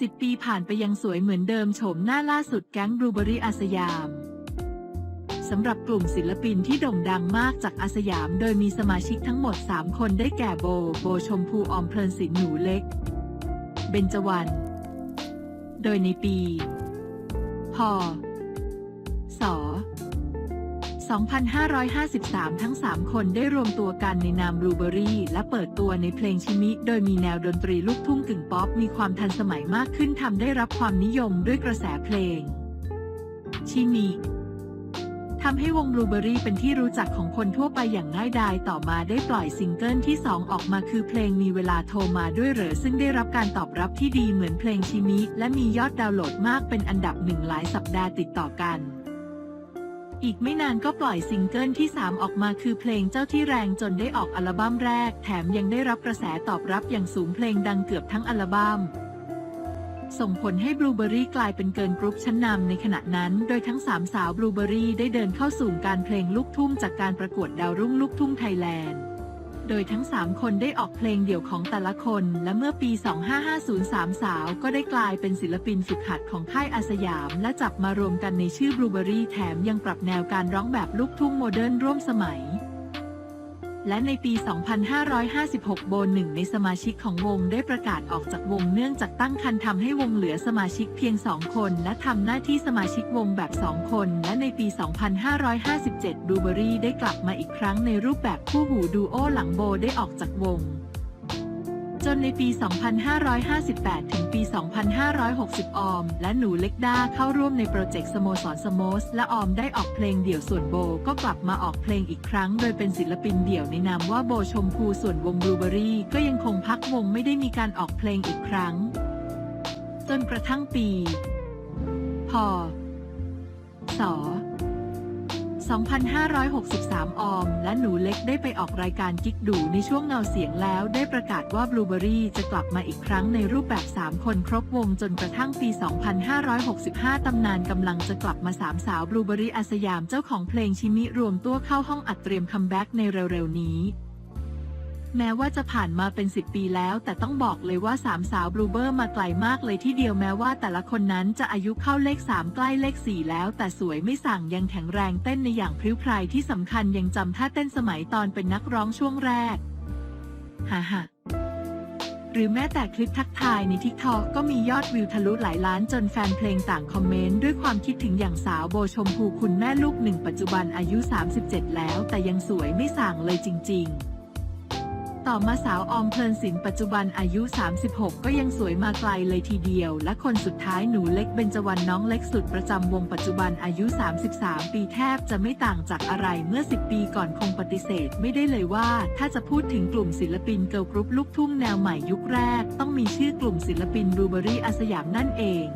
สิบปีผ่านไปยังสวยเหมือนเดิมโฉมหน้าล่าสุดแก๊งบลูเบอรี่อาสยามสำหรับกลุ่มศิลปินที่โด่งดังมากจากอาสยาม โดยมีสมาชิกทั้งหมด 3 คนได้แก่โบ โบชมพูออมเพลินศิลป์หนูเล็ก เบญจวรรณโดยในปี พศ 2553 ทั้ง 3 คนได้รวมตัวกันในนามบลูเบอรี่และเปิดตัวในเพลงชิมิ โดยมีแนวดนตรีลูกทุ่งกึ่งป๊อปมีความทันสมัยมากขึ้นทำได้รับความนิยมด้วยกระแสเพลง ชิมิทำให้วงบลูเบอรี่เป็นที่รู้จักของคนทั่วไปอย่างง่ายดายต่อมาได้ปล่อยซิงเกิลที่ 2 ออกมาคือเพลงมีเวลาโทรมาด้วยเหรอซึ่งได้รับการตอบรับที่ดีเหมือนเพลงชิมิ และมียอดดาวน์โหลดมากเป็นอันดับหนึ่งหลายสัปดาห์ติดต่อกัน อีกไม่นานก็ปล่อยซิงเกิลที่ 3 ออกมาคือเพลงเจ้าที่แรงจนได้ออกอัลบั้มแรก แถมยังได้รับกระแสตอบรับอย่างสูงเพลงดังเกือบทั้งอัลบั้ม ส่งผลให้บลูเบอรี่กลายเป็นเกิร์ลกรุ๊ปชั้นนำในขณะนั้น โดยทั้งสามสาวบลูเบอรี่ได้เดินเข้าสู่การเพลงลูกทุ่งจากการประกวดดาวรุ่งลูกทุ่งไทยแลนด์ โดยทั้ง 3 คนได้ออกเพลงเดี่ยวของแต่ละคน และเมื่อปี 2553 สาวก็ได้กลายเป็นศิลปินฝึกหัดของค่ายอาสยาม และจับมารวมกันในชื่อบลูเบอรี่แถมยังปรับแนวการร้องแบบลูกทุ่งโมเดิร์นร่วมสมัย และในปี 2556 โบนหนึ่งในสมาชิกของวงได้ประกาศออกจากวงเนื่องจากตั้งคันทำให้วงเหลือสมาชิกเพียง 2 คน และทำหน้าที่สมาชิกวงแบบ 2 คน และในปี 2557บลูเบอรี่ได้กลับมาอีกครั้งในรูปแบบคู่หูดูโอหลังโบได้ออกจากวง จนในปี 2558 ถึงปี 2560 ออม และหนูเล็กด้าเข้าร่วมในโปรเจกต์สโมสรสโมส และออมได้ออกเพลงเดี่ยวส่วนโบก็กลับมาออกเพลงอีกครั้ง โดยเป็นศิลปินเดี่ยวในนามว่าโบชมพูส่วนวงบลูเบอรี่ก็ยังคงพักวงไม่ได้มีการออกเพลงอีกครั้ง จนกระทั่งปี พศ 2563 ออม และหนูเล็กได้ไปออกรายการกิ๊กดูในช่วงเงาเสียงแล้ว ได้ประกาศว่าบลูเบอรี่จะกลับมาอีกครั้งในรูปแบบ 3 คนครบวงจนกระทั่งปี 2565 ตำนานกำลังจะกลับมาสามสาวบลูเบอรี่อาสยามเจ้าของเพลงชิมิรวมตัวเข้าห้องอัดเตรียมคัมแบ็กในเร็วๆนี้ แม้ว่าจะผ่านมาเป็น 10 ปีแล้ว แต่ต้องบอกเลยว่าสามสาวบลูเบอร์มาไกลมากเลยที่เดียวแม้ว่าแต่ละคนนั้นจะอายุเข้าเลข 3 ใกล้เลข 4 แล้ว แต่สวยไม่สั่งยังแข็งแรงเต้นในอย่างพริ้วพรายที่สำคัญยังจำท่าเต้นสมัยตอนเป็นนักร้องช่วงแรกฮ่าฮ่าหรือแม้แต่คลิปทักทายในทิกทอกก็มียอดวิวทะลุหลายล้านจนแฟนเพลงต่างคอมเมนต์ด้วยความคิดถึงอย่างสาวโบชมพูคุณแม่ลูกหนึ่งปัจจุบันอายุ 37 แล้ว แต่ยังสวยไม่สั่งเลยจริง ๆ ต่อมาสาวออมเพลินศิลป์ปัจจุบันอายุ 36 ก็ยังสวยมาไกลเลยทีเดียว และคนสุดท้ายหนูเล็กเบญจวรรณน้องเล็กสุดประจำวงปัจจุบันอายุ 33 ปีแทบจะไม่ต่างจากอะไรเมื่อ 10 ปีก่อนคงปฏิเสธ ไม่ได้เลยว่า ถ้าจะพูดถึงกลุ่มศิลปินเกิร์ลกรุ๊ปลูกทุ่งแนวใหม่ยุคแรก ต้องมีชื่อกลุ่มศิลปินบลูเบอรี่อาสยามนั่นเอง